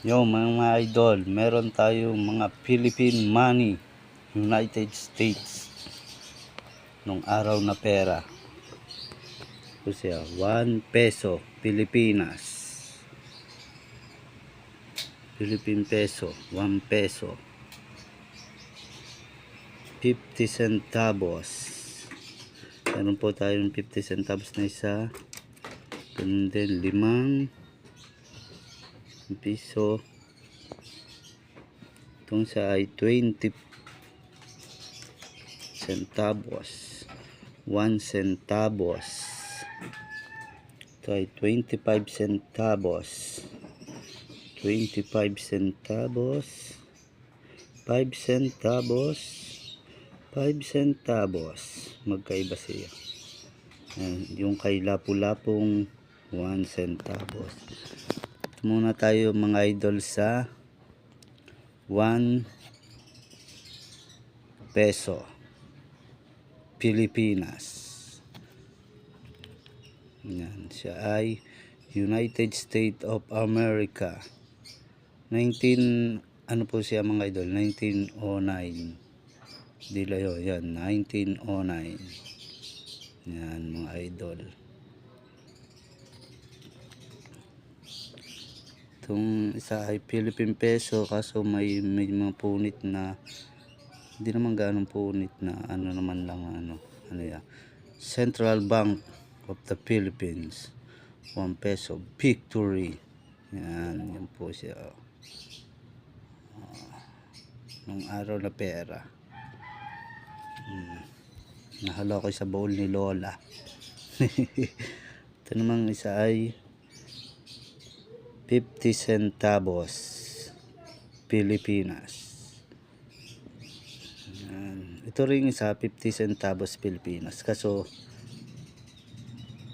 Yo mga idol, meron tayong mga Philippine money, United States. Nung araw na pera. Siya, 1 peso, Pilipinas. Philippine peso, 1 peso. 50 centavos. Meron po tayong 50 centavos na isa. Ganun din, limang piso. Itong sa ay 20 centavos. 1 centavos. Ito ay 25 centavos. 25 centavos. 5 centavos. 5 centavos. Magkaiba siya. Ayan, yung kay lapu-lapong 1 centavos. Muna tayo mga idol sa 1 peso Pilipinas. Yan, siya ay United States of America. 19 ano po siya mga idol? 1909. Dila yun, yan, 1909. Yan mga idol. Itong isa ay Philippine peso kaso may, may mga punit na hindi naman ganong punit na ano naman lang ano ano ya Central Bank of the Philippines 1 peso victory yan yan po siya oh. nung araw na pera hmm. nahalo ko sa bowl ni Lola ito namang isa ay 50 centavos Pilipinas. Yan. ito rin isa 50 centavos Pilipinas. Kaso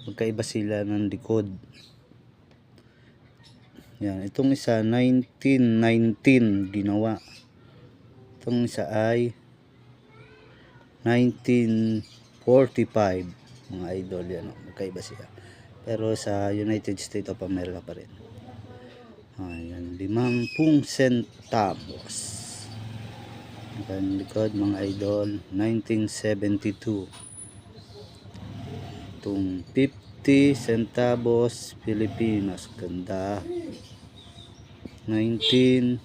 magkaiba sila ng likod. Yan itong isa 1919 ginawa. Itong isa ay 1945 mga idol yan magkaiba siya. Pero sa United States of America pa rin Ayan, limampung centavos. Ang likod mga idol, 1972. Itong 50 centavos Pilipinas. Ganda. 19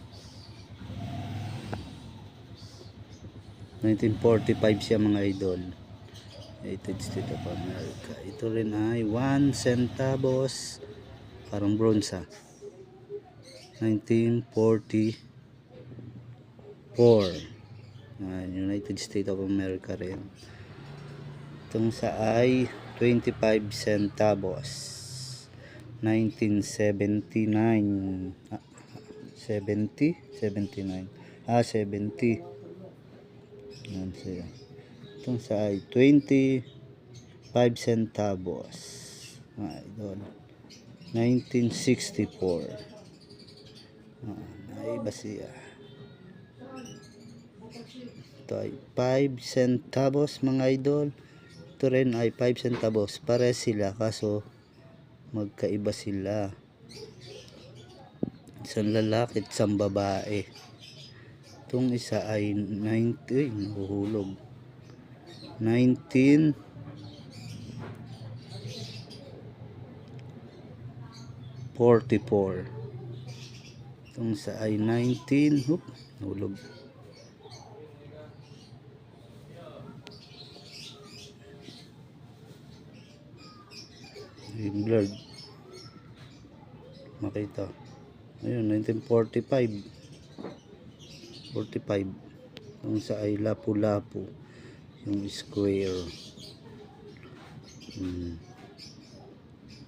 1945 siya mga idol. United States of America. Ito rin ay 1 centavos. Parang bronze ah. 1944 Yan, United States of America rin. Itong sa ay 25 centavos. 1979 ah, 70 79 ah 70 yan siya itong sa ay 25 centavos. Mga idol 1964 Ah, naiba siya. Ito ay 5 centavos mga idol. Ito rin ay 5 centavos. Pare sila kaso magkaiba sila. Isang lalaki at isang babae. Itong isa ay 90, ay, nahuhulog. 19 44 Itong sa ay 19. Hoop, nahulog. Yung blurred. Makita. Ayun, 1945. 45. Itong sa ay lapu-lapu. Yung square. Hmm.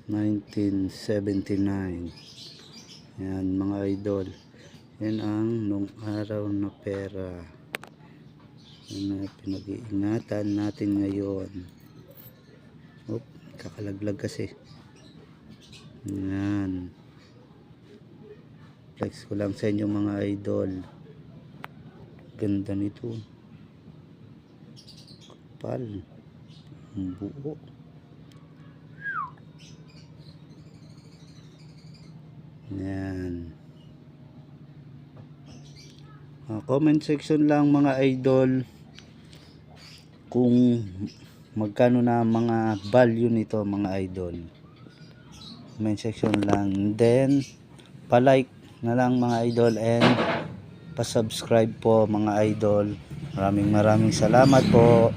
1979. Yan mga idol. Yan ang nung araw na pera. Yan na pinag-iingatan natin ngayon. Oop, kakalaglag kasi. Yan. Flex ko lang sa inyo mga idol. Ganda nito. Kapal. Ang buo. Yan. Ah, comment section lang mga idol kung magkano na mga value nito mga idol. Comment section lang. Then pa-like na lang mga idol and pa-subscribe po mga idol. Maraming maraming salamat po.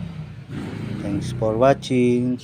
Thanks for watching.